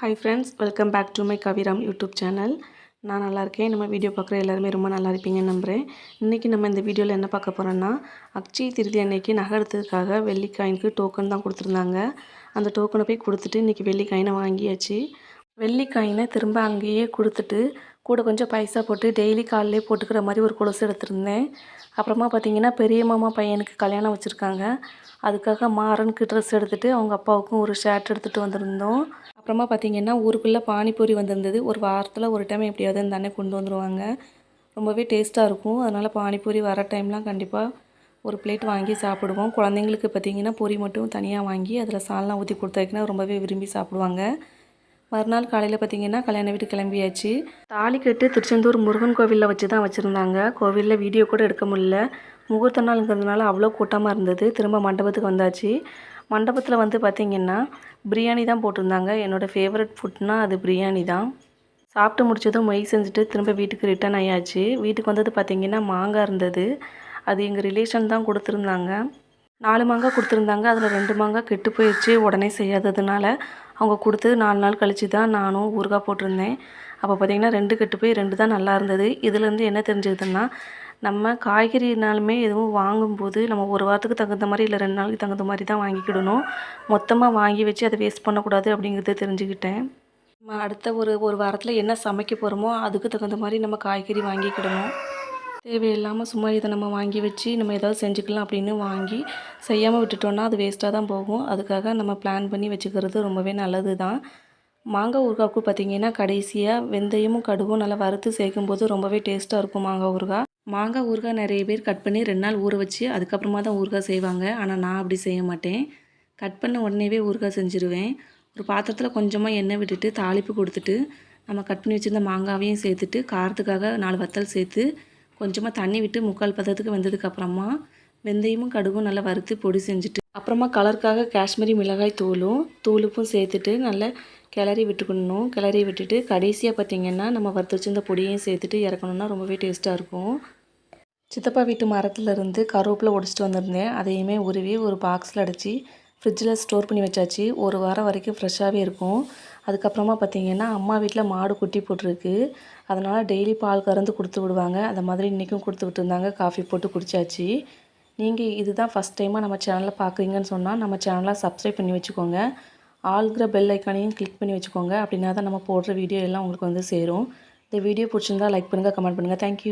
Hi friends welcome back to my Kaviram YouTube channel நான் நல்லா இருக்கேன். நம்ம வீடியோ பார்க்குற எல்லாருமே ரொம்ப நல்லா இருப்பீங்கன்னு நம்புகிறேன் இன்றைக்கி நம்ம இந்த வீடியோவில் என்ன பார்க்க போகிறோன்னா அக்ஷய திருதி அன்னைக்கு நகை எடுத்ததுக்காக வெள்ளிக்காயினுக்கு டோக்கன் தான் கொடுத்துருந்தாங்க. அந்த டோக்கனை போய் கொடுத்துட்டு இன்றைக்கி வெள்ளிக்காயினை வாங்கியாச்சு. வெள்ளிக்காயினை திரும்ப அங்கேயே கொடுத்துட்டு கூட கொஞ்சம் பைசா போட்டு டெய்லி காலையிலே போட்டுக்கிற மாதிரி ஒரு கொலுசு எடுத்திருந்தேன். அப்புறமா பார்த்தீங்கன்னா பெரிய மாமா பையனுக்கு கல்யாணம் வச்சுருக்காங்க. அதுக்காக மாறனுக்கு ட்ரெஸ் எடுத்துகிட்டு அவங்க அப்பாவுக்கும் ஒரு ஷர்ட் எடுத்துகிட்டு வந்திருந்தோம். அப்புறமா பார்த்திங்கன்னா ஊருக்குள்ளே பானிபூரி வந்திருந்தது. ஒரு வாரத்தில் ஒரு டைம் எப்படியாவது இந்த அண்ணன் கொண்டு வந்துடுவாங்க ரொம்பவே டேஸ்ட்டாக இருக்கும். அதனால் பானிபூரி வர டைம்லாம் கண்டிப்பாக ஒரு பிளேட் வாங்கி சாப்பிடுவோம். குழந்தைங்களுக்கு பார்த்திங்கன்னா பொரி மட்டும் தனியாக வாங்கி அதில் சால்லாம் ஊற்றி கொடுத்தாக்கினா ரொம்பவே விரும்பி சாப்பிடுவாங்க. மறுநாள் காலையில் பார்த்திங்கன்னா கல்யாண வீட்டு கிளம்பியாச்சு. தாலி கட்டு திருச்செந்தூர் முருகன் கோவிலில் வச்சு தான் வச்சுருந்தாங்க. கோவிலில் வீடியோ கூட எடுக்க முடியல. முகூர்த்த நாளுங்கிறதுனால அவ்வளோ கூட்டமாக இருந்தது. திரும்ப மண்டபத்துக்கு வந்தாச்சு. மண்டபத்தில் வந்து பார்த்திங்கன்னா பிரியாணி தான் போட்டிருந்தாங்க. என்னோடய ஃபேவரட் ஃபுட்னால் அது பிரியாணி தான். சாப்பிட்டு முடிச்சதும் மொய் செஞ்சுட்டு திரும்ப வீட்டுக்கு ரிட்டர்ன் ஆயாச்சு. வீட்டுக்கு வந்தது பார்த்திங்கன்னா மாங்காய் இருந்தது. அது எங்கள் ரிலேஷன் தான் கொடுத்துருந்தாங்க. நாலு மாங்காய் கொடுத்துருந்தாங்க. அதில் ரெண்டு மாங்காய் கெட்டு போயிடுச்சு உடனே செய்யாததுனால அவங்க கொடுத்து நாலு நாள் கழித்து தான் நானும் ஊறுகாய் போட்டிருந்தேன். அப்போ பார்த்திங்கன்னா ரெண்டு கெட்டு போய் ரெண்டு தான் நல்லா இருந்தது. இதுலேருந்து என்ன தெரிஞ்சதுன்னா நம்ம காய்கறினாலுமே எதுவும் வாங்கும்போது நம்ம ஒரு வாரத்துக்கு தகுந்த மாதிரி இல்லை ரெண்டு நாளைக்கு தகுந்த மாதிரி தான் வாங்கிக்கிடணும். மொத்தமாக வாங்கி வச்சு அதை வேஸ்ட் பண்ணக்கூடாது அப்படிங்கிறத தெரிஞ்சுக்கிட்டேன். நம்ம அடுத்த ஒரு ஒரு வாரத்தில் என்ன சமைக்க போகிறோமோ அதுக்கு தகுந்த மாதிரி நம்ம காய்கறி வாங்கிக்கிடணும். தேவையில்லாமல் சும்மா இதை நம்ம வாங்கி வச்சு நம்ம ஏதாவது செஞ்சுக்கலாம் அப்படின்னு வாங்கி செய்யாமல் விட்டுட்டோன்னா அது வேஸ்ட்டாக தான் போகும். அதுக்காக நம்ம பிளான் பண்ணி வச்சுக்கிறது ரொம்பவே நல்லது தான் மாங்காய் ஊறுகாய்க்கு பார்த்திங்கன்னா கடைசியாக வெந்தயமும் கடுகும் நல்லா வறுத்து சேர்க்கும்போது ரொம்பவே டேஸ்ட்டாக இருக்கும் மாங்காய் ஊறுகாய். மாங்காய் ஊறுகாய் நிறைய பேர் கட் பண்ணி ரெண்டு நாள் ஊற வச்சு அதுக்கப்புறமா தான் ஊறுகாய் செய்வாங்க. ஆனால் நான் அப்படி செய்ய மாட்டேன். கட் பண்ண உடனேவே ஊறுகாய் செஞ்சுருவேன். ஒரு பாத்திரத்தில் கொஞ்சமாக எண்ணெய் விட்டுட்டு தாளிப்பு கொடுத்துட்டு நம்ம கட் பண்ணி வச்சுருந்த மாங்காவையும் சேர்த்துட்டு காரத்துக்காக நாலு வத்தல் சேர்த்து கொஞ்சமாக தண்ணி விட்டு முக்கால் பதத்துக்கு வெந்ததுக்கப்புறமா வெந்தயமும் கடுகும் நல்லா வறுத்து பொடி செஞ்சுட்டு அப்புறமா கலருக்காக காஷ்மீரி மிளகாய் தூளும் தூளுப்பும் சேர்த்துட்டு நல்லா கிளறி விட்டுக்கணும். கிளறி விட்டுட்டு கடைசியாக பார்த்திங்கன்னா நம்ம வறுத்து வச்சிருந்த பொடியையும் சேர்த்துட்டு இறக்கணுன்னா ரொம்பவே டேஸ்ட்டாக இருக்கும். சித்தப்பா வீட்டு மரத்துலேருந்து கருவேப்பில் ஒடிச்சிட்டு வந்திருந்தேன். அதையுமே உருவி ஒரு பாக்ஸில் அடித்து ஃப்ரிட்ஜில் ஸ்டோர் பண்ணி வச்சாச்சு. ஒரு வாரம் வரைக்கும் ஃப்ரெஷ்ஷாகவே இருக்கும். அதுக்கப்புறமா பார்த்திங்கன்னா அம்மா வீட்டில் மாடு குட்டி போட்டிருக்கு. அதனால் டெய்லி பால் கறந்து கொடுத்து விடுவாங்க. அந்த மாதிரி இன்றைக்கும் கொடுத்து விட்டுருந்தாங்க. காஃபி போட்டு குடித்தாச்சு நீங்கள் இதுதான் ஃபஸ்ட் டைமாக நம்ம சேனலில் பார்க்குறீங்கன்னு சொன்னால் நம்ம சேனலை சப்ஸ்கிரைப் பண்ணி வச்சுக்கோங்க. ஆள்கிற பெல் ஐக்கானையும் கிளிக் பண்ணி வச்சுக்கோங்க. அப்படின்னா தான் நம்ம போடுற வீடியோ எல்லாம் உங்களுக்கு வந்து சேரும். இந்த வீடியோ பிடிச்சிருந்தா லைக் பண்ணுங்கள் கமெண்ட் பண்ணுங்கள் தேங்க்யூ